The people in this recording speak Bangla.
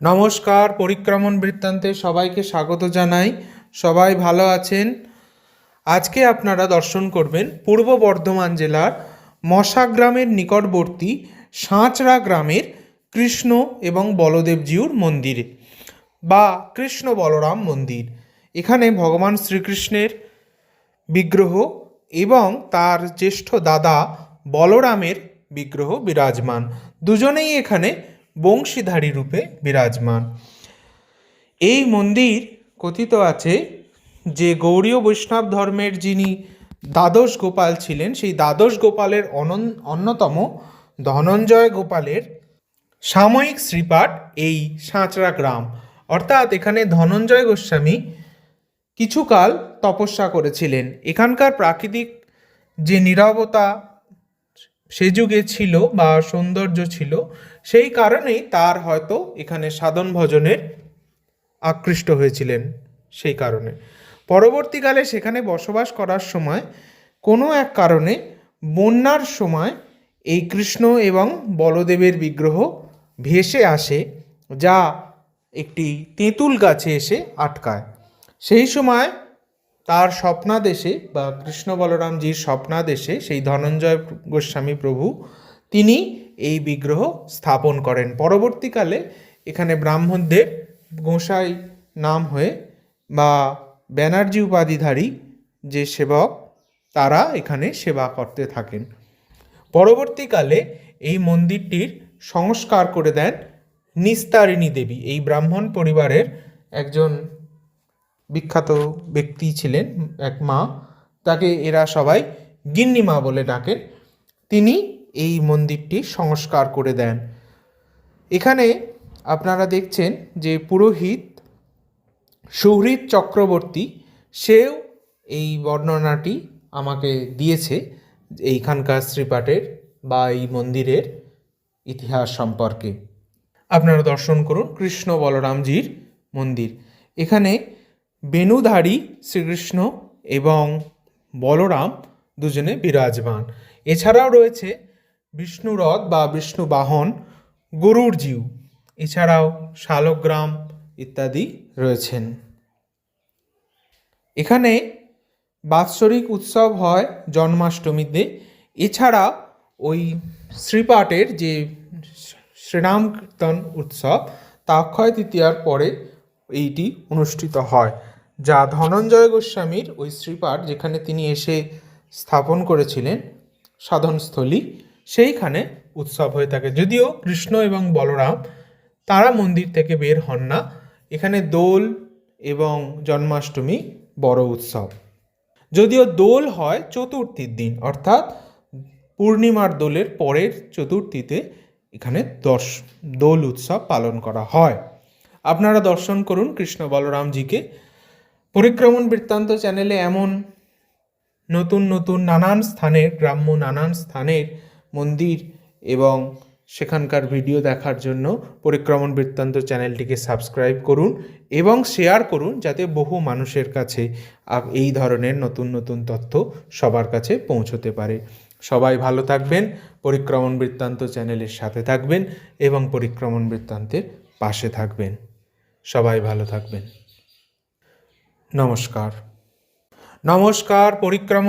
নমস্কার, পরিক্রমণ বৃত্তান্তে সবাইকে স্বাগত জানাই। সবাই ভালো আছেন? আজকে আপনারা দর্শন করবেন পূর্ব বর্ধমান জেলার মশা গ্রামের নিকটবর্তী সাঁচড়া গ্রামের কৃষ্ণ এবং বলদেবজিউর মন্দিরে বা কৃষ্ণ বলরাম মন্দির। এখানে ভগবান শ্রীকৃষ্ণের বিগ্রহ এবং তার জ্যেষ্ঠ দাদা বলরামের বিগ্রহ বিরাজমান। দুজনেই এখানে বংশীধারী রূপে বিরাজমান। এই মন্দির কথিত আছে যে গৌড়ীয় বৈষ্ণব ধর্মের যিনি দ্বাদশ গোপাল ছিলেন, সেই দ্বাদশ গোপালের অন্যতম ধনঞ্জয় গোপালের সাময়িক শ্রীপাঠ এই সাঁচড়া গ্রাম। অর্থাৎ এখানে ধনঞ্জয় গোস্বামী কিছুকাল তপস্যা করেছিলেন। এখানকার প্রাকৃতিক যে নীরবতা, সে যুগে ছিল বা সৌন্দর্য ছিল সেই কারণেই তার হয়তো এখানে সাধন ভজনের আকৃষ্ট হয়েছিলেন সেই কারণে। পরবর্তীকালে সেখানে বসবাস করার সময় কোনো এক কারণে বন্যার সময় এই কৃষ্ণ এবং বলদেবের বিগ্রহ ভেসে আসে, যা একটি তেঁতুল গাছে এসে আটকায়। সেই সময় তার স্বপ্নাদেশে বা কৃষ্ণ বলরামজির স্বপ্নাদেশে সেই ধনঞ্জয় গোস্বামী প্রভু, তিনি এই বিগ্রহ স্থাপন করেন। পরবর্তীকালে এখানে ব্রাহ্মণদের গোসাই নাম হয়ে বা ব্যানার্জি উপাধিধারী যে সেবক, তারা এখানে সেবা করতে থাকেন। পরবর্তীকালে এই মন্দিরটির সংস্কার করে দেন নিস্তারিণী দেবী। এই ব্রাহ্মণ পরিবারের একজন বিখ্যাত ব্যক্তি ছিলেন, এক মা। তাকে এরা সবাই গিন্নি মা বলে ডাকেন। তিনি এই মন্দিরটি সংস্কার করে দেন। এখানে আপনারা দেখছেন যে পুরোহিত সুহৃদ চক্রবর্তী, সেও এই বর্ণনাটি আমাকে দিয়েছে এইখানকার শ্রীপাঠের বা এই মন্দিরের ইতিহাস সম্পর্কে। আপনারা দর্শন করুন কৃষ্ণ বলরামজির মন্দির। এখানে বেনুধারী শ্রীকৃষ্ণ এবং বলরাম দুজনে বিরাজমান। এছাড়াও রয়েছে বিষ্ণুরথ বা বিষ্ণু বাহন গরুর জিউ। এছাড়াও শালগ্রাম ইত্যাদি রয়েছেন। এখানে বাৎসরিক উৎসব হয় জন্মাষ্টমীতে। এছাড়া ওই শ্রীপাঠের যে শ্রীরাম কীর্তন উৎসব তা অক্ষয় তৃতীয়ার পরে এইটি অনুষ্ঠিত হয়, যা ধনঞ্জয় গোস্বামীর ওই শ্রীপাঠ যেখানে তিনি এসে স্থাপন করেছিলেন সাধনস্থলী। সেইখানে উৎসব হয়ে থাকে। যদিও কৃষ্ণ এবং বলরাম তারা মন্দির থেকে বের হন না। এখানে দোল এবং জন্মাষ্টমী বড় উৎসব। যদিও দোল হয় চতুর্থীর দিন, অর্থাৎ পূর্ণিমার দোলের পরের চতুর্থীতে এখানে দশ, দোল উৎসব পালন করা হয়। আপনারা দর্শন করুন কৃষ্ণ বলরামজিকে। পরিক্রমণ বৃত্তান্ত চ্যানেলে এমন নতুন নতুন, নানান স্থানের, গ্রাম্য, নানান স্থানের মন্দির এবং সেখানকার ভিডিও দেখার জন্য পরিক্রমণ বৃত্তান্ত চ্যানেলটিকে সাবস্ক্রাইব করুন এবং শেয়ার করুন যাতে বহু মানুষের কাছে এই ধরনের নতুন নতুন তথ্য সবার কাছে পৌঁছতে পারে। সবাই ভালো থাকবেন, পরিক্রমণ বৃত্তান্ত চ্যানেলের সাথে থাকবেন এবং পরিক্রমণ বৃত্তান্তের পাশে থাকবেন। সবাই ভালো থাকবেন। নমস্কার। নমস্কার, পরিক্রমণ